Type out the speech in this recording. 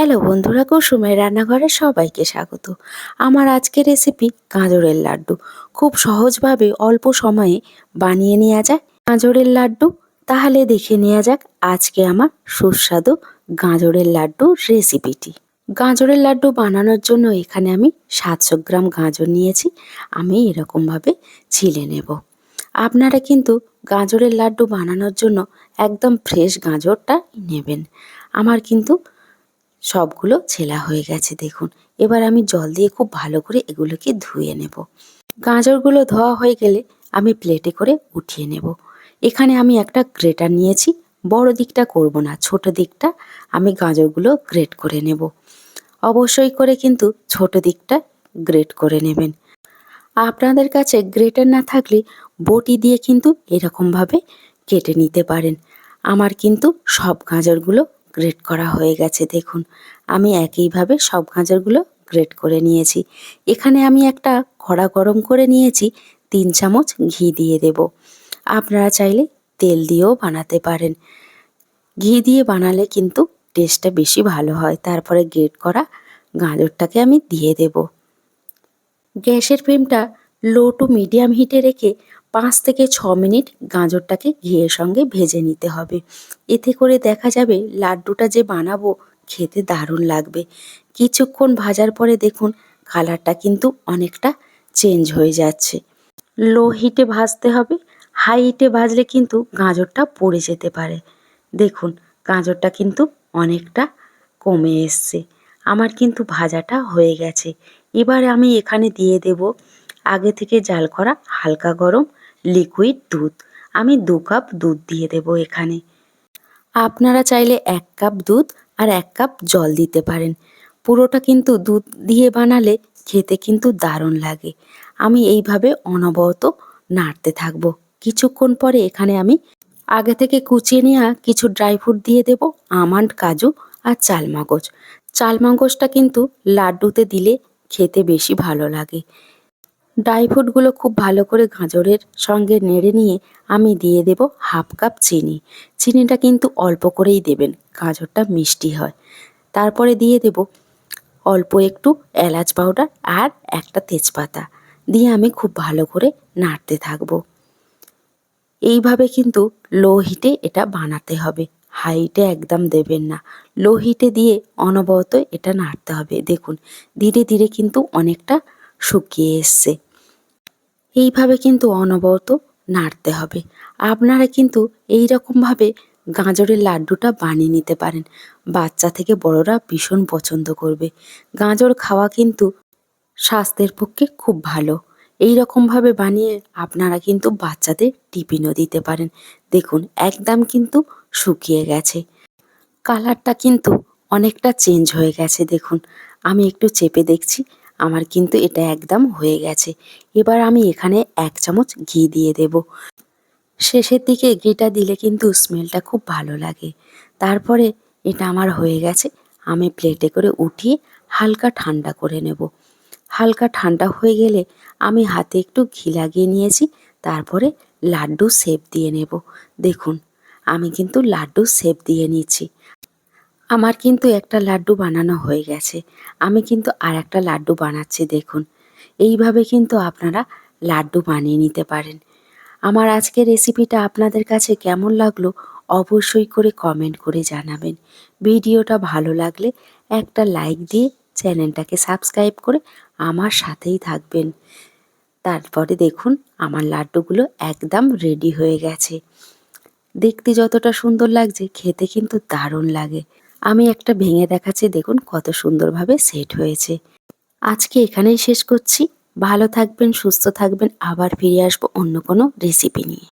Hello বন্ধুরা, কুসুমের রান্নাঘরে সবাইকে স্বাগত। আমার আজকের রেসিপি গাজরের লাড্ডু। খুব সহজভাবে অল্প সময়ে বানিয়ে নেওয়া যায় গাজরের লাড্ডু। তাহলে দেখে নেওয়া যাক আজকে আমার সুস্বাদু গাজরের লাড্ডু রেসিপিটি গাজরের লাড্ডু বানানোর জন্য এখানে আমি সাতশো গ্রাম গাজর নিয়েছি। আমি এরকমভাবে ছিলে নেব। আপনারা কিন্তু গাজরের লাড্ডু বানানোর জন্য একদম ফ্রেশ গাজরটা নেবেন। আমার কিন্তু সবগুলো ছেলা হয়ে গেছে, দেখুন। এবার আমি জল দিয়ে খুব ভালো করে এগুলোকে ধুয়ে নেব। গাজরগুলো ধোয়া হয়ে গেলে আমি প্লেটে করে উঠিয়ে নেব। এখানে আমি একটা গ্রেটার নিয়েছি, বড় দিকটা করব না, ছোট দিকটা আমি গাজরগুলো গ্রেট করে নেব। অবশ্যই করে কিন্তু ছোট দিকটা গ্রেট করে নেবেন। আপনাদের কাছে গ্রেটার না থাকলে বটি দিয়ে কিন্তু এরকমভাবে কেটে নিতে পারেন। আমার কিন্তু সব গাজরগুলো গ্রেট করা হয়ে গেছে, দেখুন। আমি একইভাবে সব গাজরগুলো গ্রেট করে নিয়েছি। এখানে আমি একটা কড়া গরম করে নিয়েছি, তিন চামচ ঘি দিয়ে দেব। আপনারা চাইলে তেল দিয়েও বানাতে পারেন। ঘি দিয়ে বানালে কিন্তু টেস্টটা বেশি ভালো হয়। তারপরে গ্রেট করা গাজরটাকে আমি দিয়ে দেব। গ্যাসের ফ্লেমটা লো টু মিডিয়াম হিটে রেখে পাঁচ থেকে ছ মিনিট গাজরটাকে ঘিয়ের সঙ্গে ভেজে নিতে হবে। এতে করে দেখা যাবে লাড্ডুটা যে বানাবো খেতে দারুণ লাগবে। কিছুক্ষণ ভাজার পরে দেখুন কালারটা কিন্তু অনেকটা চেঞ্জ হয়ে যাচ্ছে। লো হিটে ভাজতে হবে। হাই হিটে ভাজলে কিন্তু গাজরটা পড়ে যেতে পারে। দেখুন গাজরটা কিন্তু অনেকটা কমে এসছে। আমার কিন্তু ভাজাটা হয়ে গেছে। এবার আমি এখানে দিয়ে দেব আগে থেকে জাল করা হালকা গরম লিকুইড দুধ। আমি দু কাপ দুধ দিয়ে দেব এখানে। আপনারা চাইলে এক কাপ দুধ আর এক কাপ জল দিতে পারেন। পুরোটা কিন্তু দুধ দিয়ে বানালে খেতে কিন্তু দারুণ লাগে। আমি এইভাবে অনবরত নাড়তে থাকব। কিছুক্ষণ পরে এখানে আমি আগে থেকে কুচিয়ে নেওয়া কিছু ড্রাই ফ্রুট দিয়ে দেব, আমন্ড, কাজু আর চালমগজ চালমগজটা কিন্তু লাড্ডুতে দিলে খেতে বেশি ভালো লাগে। ড্রাই ফ্রুটগুলো খুব ভালো করে গাজরের সঙ্গে নেড়ে নিয়ে আমি দিয়ে দেব হাফ কাপ চিনি। চিনিটা কিন্তু অল্প করেই দেবেন, গাজরটা মিষ্টি হয়। তারপরে দিয়ে দেব অল্প একটু এলাচ পাউডার আর একটা তেজপাতা। দিয়ে আমি খুব ভালো করে নাড়তে থাকব। এইভাবে কিন্তু লো হিটে এটা বানাতে হবে। হাইটে একদম দেবেন না। লো হিটে দিয়ে অনবরত এটা নাড়তে হবে। দেখুন, ধীরে ধীরে কিন্তু অনেকটা শুকিয়ে এসছে। এইভাবে কিন্তু অনবরত নাড়তে হবে। আপনারা কিন্তু এই রকমভাবে গাজরের লাড্ডুটা বানিয়ে নিতে পারেন। বাচ্চা থেকে বড়রা ভীষণ পছন্দ করবে। গাজর খাওয়া কিন্তু স্বাস্থ্যের পক্ষে খুব ভালো। এই রকমভাবে বানিয়ে আপনারা কিন্তু বাচ্চাদের টিফিনও দিতে পারেন। দেখুন, একদম কিন্তু শুকিয়ে গেছে। কালারটা কিন্তু অনেকটা চেঞ্জ হয়ে গেছে, দেখুন। আমি একটু চেপে দেখছি। আমার কিন্তু এটা একদম হয়ে গেছে। এবার আমি এখানে এক চামচ ঘি দিয়ে দেব। শেষের দিকে ঘিটা দিলে কিন্তু স্মেলটা খুব ভালো লাগে। তারপরে এটা আমার হয়ে গেছে। আমি প্লেটে করে উঠিয়ে হালকা ঠান্ডা করে নেব। হালকা ঠান্ডা হয়ে গেলে আমি হাতে একটু ঘি লাগিয়ে নিয়েছি। তারপরে লাড্ডু শেপ দিয়ে নেব। দেখুন, আমি কিন্তু লাড্ডু শেপ দিয়ে নিচ্ছি। আমার কিন্তু একটা লাড্ডু বানানো হয়ে গেছে। আমি কিন্তু আর একটা লাড্ডু বানাচ্ছি, দেখুন। এইভাবে কিন্তু আপনারা লাড্ডু বানিয়ে নিতে পারেন। আমার আজকের রেসিপিটা আপনাদের কাছে কেমন লাগল অবশ্যই করে কমেন্ট করে জানাবেন। ভিডিওটা ভালো লাগলে একটা লাইক দিয়ে চ্যানেলটাকে সাবস্ক্রাইব করে আমার সাথেই থাকবেন। তারপরে দেখুন, আমার লাড্ডুগুলো একদম রেডি হয়ে গেছে। দেখতে যতটা সুন্দর লাগছে, খেতে কিন্তু দারুণ লাগে। আমি একটা ভেঙে দেখাচ্ছি, দেখুন কত সুন্দরভাবে সেট হয়েছে। আজকে এখানেই শেষ করছি। ভালো থাকবেন, সুস্থ থাকবেন, আবার ফিরে আসব অন্য কোনো রেসিপি নিয়ে।